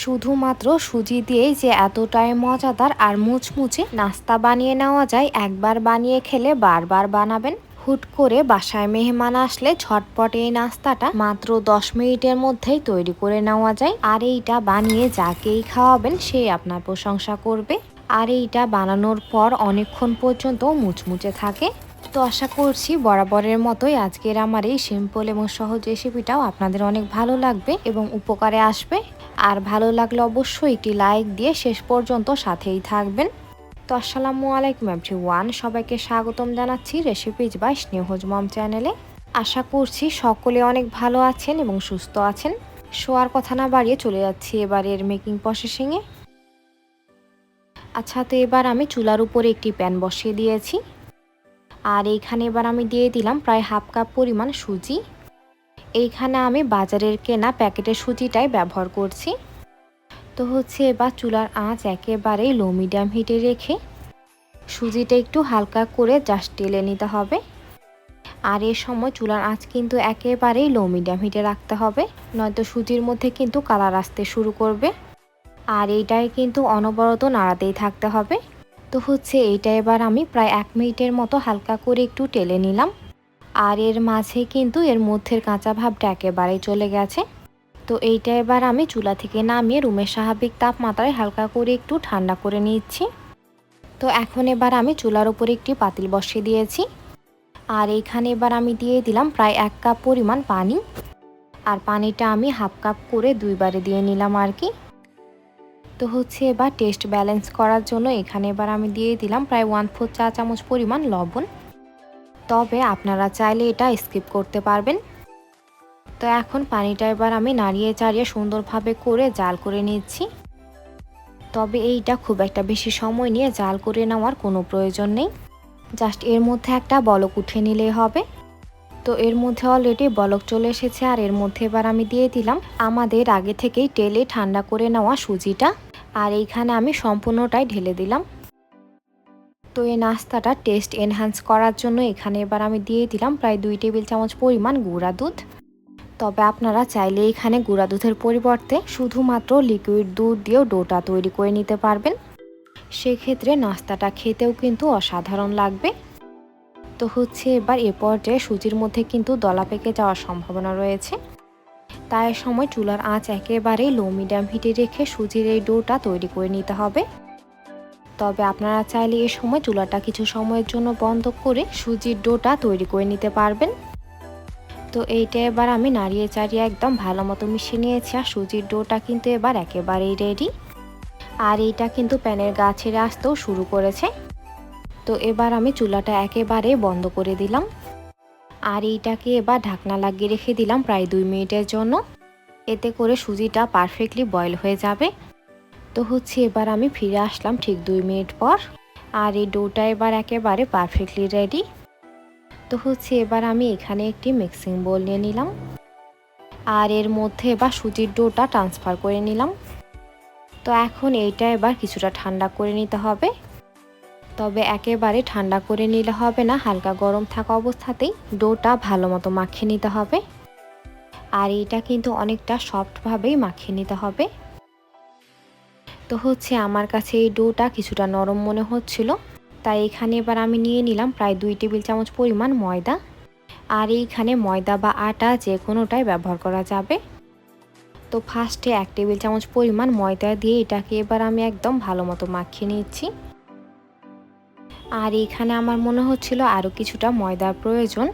শুধুমাত্র সুজি দিয়েই যে এতটাই মজাদার আর মুচমুচে নাস্তা বানিয়ে নেওয়া যায়, একবার বানিয়ে খেলে বারবার বানাবেন। হুট করে বাসায় মেহমান আসলে ঝটপট এই নাস্তাটা মাত্র দশ মিনিটের মধ্যেই তৈরি করে নেওয়া যায়। আর এইটা বানিয়ে যাকেই খাওয়াবেন সে আপনার প্রশংসা করবে। আর এইটা বানানোর পর অনেকক্ষণ পর্যন্ত মুচমুচে থাকে। তো আশা করছি বরাবরের মতোই আজকের আমার এই সিম্পল এবং সহজ রেসিপিটাও আপনাদের অনেক ভালো লাগবে এবং উপকারে আসবে। আর ভালো লাগলে অবশ্যই একটি লাইক দিয়ে শেষ পর্যন্ত সাথেই থাকবেন। তো আসসালামু আলাইকুম এভরি ওয়ান সবাইকে স্বাগতম জানাচ্ছি রেসিপিজ বাই স্নেহজ মম চ্যানেলে আশা করছি সকলে অনেক ভালো আছেন এবং সুস্থ আছেন। শোয়ার কথা না বাড়িয়ে চলে যাচ্ছি এবারের মেকিং প্রসেসিংয়ে আচ্ছা তো এবার আমি চুলার উপরে একটি প্যান বসিয়ে দিয়েছি। আর এইখানে এবার আমি দিয়ে দিলাম প্রায় হাফ কাপ পরিমাণ সুজি। এইখানে আমি বাজারের কেনা প্যাকেটের সুজিটাই ব্যবহার করছি। তো হচ্ছে এবার চুলার আঁচ একেবারেই লো মিডিয়াম হিটে রেখে সুজিটা একটু হালকা করে জাস্ট টেলে নিতে হবে। আর এর সময় চুলার আঁচ কিন্তু একেবারেই লো মিডিয়াম হিটে রাখতে হবে, নয়তো সুজির মধ্যে কিন্তু কালার আসতে শুরু করবে। আর এইটাই কিন্তু অনবরত নাড়াতেই থাকতে হবে। তো হচ্ছে এইটা এবার আমি প্রায় এক মিনিটের মতো হালকা করে একটু টেলে নিলাম। আর এর মাঝে কিন্তু এর মধ্যের কাঁচা ভাবটা একেবারেই চলে গেছে। তো এইটা এবার আমি চুলা থেকে নামিয়ে রুমের স্বাভাবিক তাপমাত্রায় হালকা করে একটু ঠান্ডা করে নিচ্ছি। তো এখন এবার আমি চুলার উপরে একটি পাতিল বসিয়ে দিয়েছি। আর এইখানে এবার আমি দিয়ে দিলাম প্রায় এক কাপ পরিমাণ পানি। আর পানিটা আমি হাফ কাপ করে দুইবারে দিয়ে নিলাম আর কি। তো হচ্ছে এবার টেস্ট ব্যালেন্স করার জন্য এখানে এবার আমি দিয়ে দিলাম প্রায় ওয়ান ফোর চা চামচ পরিমাণ লবণ। তবে আপনারা চাইলে এটা স্কিপ করতে পারবেন। তো এখন পানিটা এবার আমি নাড়িয়ে চাড়িয়ে সুন্দরভাবে করে জাল করে নিচ্ছি। তবে এইটা খুব একটা বেশি সময় নিয়ে জাল করে নেওয়ার কোনো প্রয়োজন নেই। জাস্ট এর মধ্যে একটা বলক উঠে নিলেই হবে। তো এর মধ্যে অলরেডি বলক চলে এসেছে আর এর মধ্যে এবার আমি দিয়ে দিলাম আমাদের আগে থেকেই টেলে ঠান্ডা করে নেওয়া সুজিটা। আর এইখানে আমি সম্পূর্ণটাই ঢেলে দিলাম। তো এই নাস্তাটা টেস্ট এনহ্যান্স করার জন্য এখানে এবার আমি দিয়ে দিলাম প্রায় দুই টেবিল চামচ পরিমাণ গুঁড়া দুধ। তবে আপনারা চাইলে এখানে গুঁড়া দুধের পরিবর্তে শুধুমাত্র লিকুইড দুধ দিয়েও ডোটা তৈরি করে নিতে পারবেন। সেক্ষেত্রে নাস্তাটা খেতেও কিন্তু অসাধারণ লাগবে। তো হচ্ছে এবার এ পর্যায়ে সুজির মধ্যে কিন্তু দলা পেকে যাওয়ার সম্ভাবনা রয়েছে। তাই সময় চুলার আঁচ একেবারেই লো মিডিয়াম হিটে রেখে সুজির এই ডোটা তৈরি করে নিতে হবে। তবে আপনারা চাইলে এ সময় চুলাটা কিছু সময়ের জন্য বন্ধ করে সুজির ডোটা তৈরি করে নিতে পারবেন। তো এইটা এবার আমি নাড়িয়ে চাড়িয়ে একদম ভালো মতো মিশিয়ে নিয়েছি আর সুজির ডোটা কিন্তু এবার একেবারেই রেডি আর এইটা কিন্তু প্যানের গা ছেড়ে আসতেও শুরু করেছে। তো এবার আমি চুলাটা একেবারে বন্ধ করে দিলাম। আর এইটাকে এবার ঢাকনা লাগিয়ে রেখে দিলাম প্রায় দুই মিনিটের জন্য। এতে করে সুজিটা পারফেক্টলি বয়েল হয়ে যাবে। তো হচ্ছে, এবার আমি ফিরে আসলাম ঠিক দুই মিনিট পর। আর এই ডোটা এবার একেবারে পারফেক্টলি রেডি তো হচ্ছে এবার আমি এখানে একটি মিক্সিং বোল নিয়ে নিলাম। আর এর মধ্যে এবার সুজির ডোটা ট্রান্সফার করে নিলাম। তো এখন এইটা এবার কিছুটা ঠান্ডা করে নিতে হবে। তবে একেবারে ঠান্ডা করে নিলে হবে না, হালকা গরম থাকা অবস্থাতেই ডোটা ভালো মতো মাখিয়ে নিতে হবে। আর এইটা কিন্তু অনেকটা সফটভাবেই মাখিয়ে নিতে হবে। তো হচ্ছে আমার কাছে এই ডোটা কিছুটা নরম মনে হচ্ছিল। তাই এখানে এবার আমি নিয়ে নিলাম প্রায় দুই টেবিল চামচ পরিমাণ ময়দা। আর এইখানে ময়দা বা আটা যে কোনোটাই ব্যবহার করা যাবে। তো ফার্স্টে এক টেবিল চামচ পরিমাণ ময়দা দিয়ে এটাকে এবার আমি একদম ভালো মতো মাখিয়ে নিচ্ছি। আর এখানে আমার মনে হচ্ছিল আরও কিছুটা ময়দার প্রয়োজন।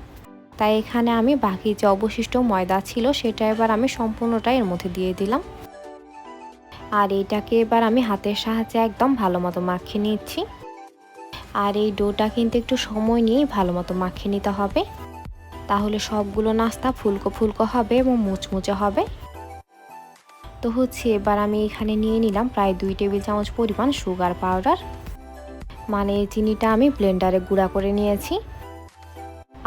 তাই এখানে আমি বাকি যে অবশিষ্ট ময়দা ছিল সেটা এবার আমি সম্পূর্ণটা এর মধ্যে দিয়ে দিলাম। আর এইটাকে এবার আমি হাতের সাহায্যে একদম ভালো মতো মাখিয়ে নিচ্ছি। আর এই ডোটা কিন্তু একটু সময় নিয়েই ভালো মতো মাখিয়ে নিতে হবে। তাহলে সবগুলো নাস্তা ফুলকো ফুলকো হবে এবং মুচমুচে হবে। তো হচ্ছে এবার আমি এখানে নিয়ে নিলাম প্রায় দুই টেবিল চামচ পরিমাণ সুগার পাউডার। মানে চিনিটা আমি ব্লেন্ডারে গুঁড়া করে নিয়েছি।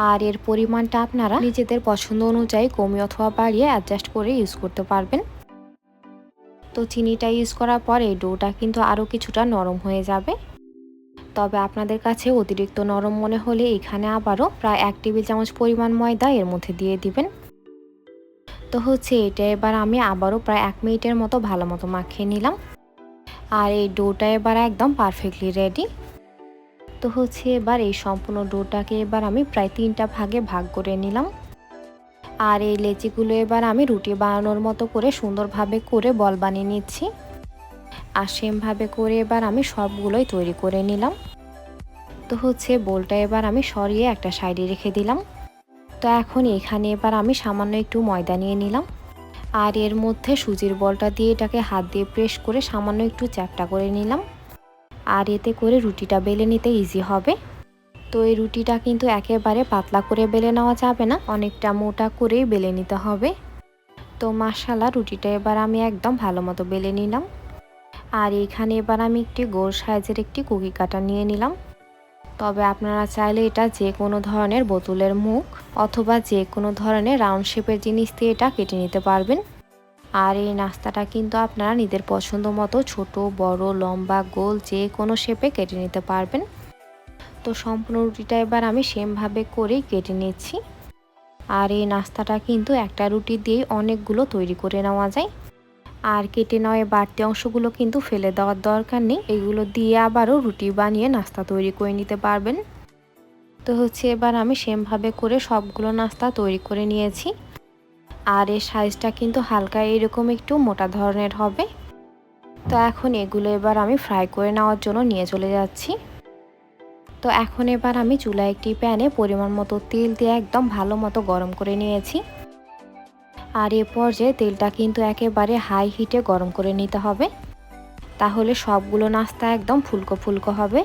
আর এর পরিমাণটা আপনারা নিজেদের পছন্দ অনুযায়ী কমিয়ে অথবা বাড়িয়ে অ্যাডজাস্ট করে ইউজ করতে পারবেন। তো চিনিটা ইউজ করার পরে ডোটা কিন্তু আরও কিছুটা নরম হয়ে যাবে। তবে আপনাদের কাছে অতিরিক্ত নরম মনে হলে এখানে আবারও প্রায় এক টেবিল চামচ পরিমাণ ময়দা এর মধ্যে দিয়ে দিবেন। তো হচ্ছে এটা এবার আমি আবারও প্রায় এক মিনিটের মতো ভালো মতো মাখিয়ে নিলাম। আর এই ডোটা এবার একদম পারফেক্টলি রেডি তো হচ্ছে এবার এই সম্পূর্ণ ডোটাকে এবার আমি প্রায় তিনটা ভাগে ভাগ করে নিলাম। আর এই লেচিগুলো এবার আমি রুটি বানানোর মতো করে সুন্দরভাবে করে বল বানিয়ে নিচ্ছি। আর সেমভাবে করে এবার আমি সবগুলোই তৈরি করে নিলাম। তো হচ্ছে বোলটা এবার আমি সরিয়ে একটা সাইডে রেখে দিলাম। তো এখন এখানে এবার আমি সামান্য একটু ময়দা নিয়ে নিলাম। আর এর মধ্যে সুজির বলটা দিয়ে এটাকে হাত দিয়ে প্রেস করে সামান্য একটু চ্যাপটা করে নিলাম। আর এতে করে রুটিটা বেলে নিতে ইজি হবে। তো এই রুটিটা কিন্তু একেবারে পাতলা করে বেলে নেওয়া যাবে না, অনেকটা মোটা করেই বেলে নিতে হবে। তো মাসালা রুটিটা এবার আমি একদম ভালো মতো বেলে নিলাম। আর এখানে এবার আমি একটি গোল সাইজের একটি কুকি কাটা নিয়ে নিলাম। তবে আপনারা চাইলে এটা যে কোনো ধরনের বোতলের মুখ অথবা যে কোনো ধরনের রাউন্ড শেপের জিনিস দিয়ে এটা কেটে নিতে পারবেন। আর এই নাস্তাটা কিন্তু আপনারা নিজের পছন্দ মতো ছোট, বড়, লম্বা, গোল যে কোনো শেপে কেটে নিতে পারবেন। তো সম্পূর্ণ রুটিটা এবার আমি সেমভাবে করেই কেটে নিচ্ছি। আর এই নাস্তাটা কিন্তু একটা রুটি দিয়েই অনেকগুলো তৈরি করে নেওয়া যায়। আর কেটে নেওয়া বাড়তি অংশগুলো কিন্তু ফেলে দেওয়ার দরকার নেই। এগুলো দিয়ে আবারও রুটি বানিয়ে নাস্তা তৈরি করে নিতে পারবেন। তো হচ্ছে এবার আমি সেমভাবে করে সবগুলো নাস্তা তৈরি করে নিয়েছি। আর এর সাইজটা কিন্তু হালকা এরকম একটু মোটা ধরনের হবে। তো এখন এগুলো এবার আমি ফ্রাই করে নেওয়ার জন্য নিয়ে চলে যাচ্ছি। তো এখন এবার আমি চুলায় একটি প্যানে পরিমাণ মতো তেল দিয়ে একদম ভালো মতো গরম করে নিয়েছি। আর এ পর্যায়ে তেলটা কিন্তু একেবারে হাই হিটে গরম করে নিতে হবে। তাহলে সবগুলো নাস্তা একদম ফুলকো ফুলকো হবে।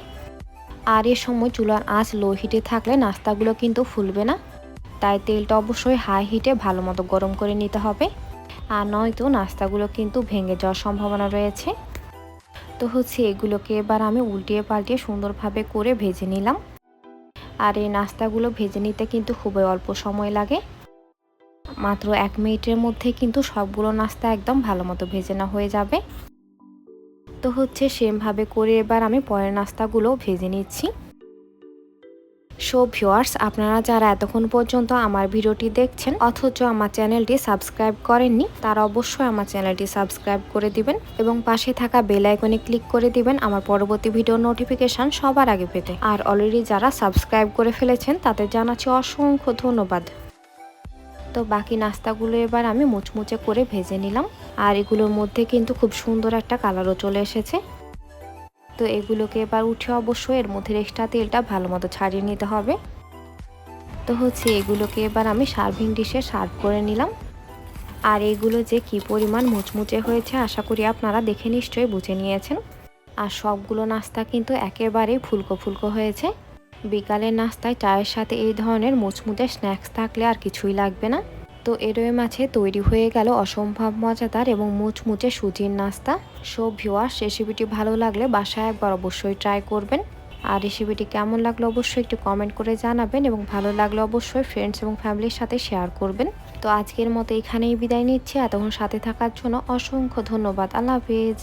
আর এ সময় চুলার আঁচ লো হিটে থাকলে নাস্তাগুলো কিন্তু ফুলবে না। তাই তেলটা অবশ্যই হাই হিটে ভালো মতো গরম করে নিতে হবে। আর নয়তো নাস্তাগুলো কিন্তু ভেঙে যাওয়ার সম্ভাবনা রয়েছে। তো হচ্ছে এগুলোকে, এবার আমি উল্টিয়ে পাল্টিয়ে সুন্দরভাবে করে ভেজে নিলাম। আর এই নাস্তাগুলো ভেজে নিতে কিন্তু খুবই অল্প সময় লাগে। মাত্র এক মিনিটের মধ্যে কিন্তু সবগুলো নাস্তা একদম ভালো মতো ভেজে না হয়ে যাবে। তো হচ্ছে সেমভাবে করে এবার আমি পরের নাস্তাগুলো ভেজে নিচ্ছি। সো ভিউয়ার্স আপনারা যারা এতক্ষণ পর্যন্ত আমার ভিডিওটি দেখছেন, অথচ আমার চ্যানেলটি সাবস্ক্রাইব করেননি, তারা অবশ্যই আমার চ্যানেলটি সাবস্ক্রাইব করে দিবেন এবং পাশে থাকা বেল আইকনে ক্লিক করে দিবেন আমার পরবর্তী ভিডিও নোটিফিকেশান সবার আগে পেতে। আর অলরেডি যারা সাবস্ক্রাইব করে ফেলেছেন, তাদের জানাচ্ছি অসংখ্য ধন্যবাদ। তো বাকি নাস্তাগুলো এবার আমি মুচমুচে করে ভেজে নিলাম। আর এগুলোর মধ্যে কিন্তু খুব সুন্দর একটা কালারও চলে এসেছে। তো এগুলোকে এবার উঠে অবশ্যই এর মধ্যে এক্সট্রা তেলটা ভালো মতো ছাড়িয়ে নিতে হবে। তো হচ্ছে এগুলোকে এবার আমি সার্ভিং ডিশে সার্ভ করে নিলাম। আর এগুলো যে কি পরিমাণ মুচমুচে হয়েছে আশা করি আপনারা দেখে নিশ্চয়ই বুঝে নিয়েছেন। আর সবগুলো নাস্তা কিন্তু একেবারেই ফুলকো ফুলকো হয়েছে। বিকালের নাস্তায় চায়ের সাথে এই ধরনের মুচমুচে স্ন্যাক্স থাকলে আর কিছুই লাগবে না। তো এরোয় মাছে তৈরি হয়ে গেল অসম্ভব মজাদার এবং মুচমুচে সুজির নাস্তা। সো ভিওয়ার্স রেসিপিটি ভালো লাগলে বাসায় একবার অবশ্যই ট্রাই করবেন। আর রেসিপিটি কেমন লাগল অবশ্যই একটু কমেন্ট করে জানাবেন এবং ভালো লাগলে অবশ্যই ফ্রেন্ডস এবং ফ্যামিলির সাথে শেয়ার করবেন। তো আজকের মতো এখানেই বিদায় নিচ্ছি। এতক্ষণ সাথে থাকার জন্য অসংখ্য ধন্যবাদ। আল্লাহ হাফিজ।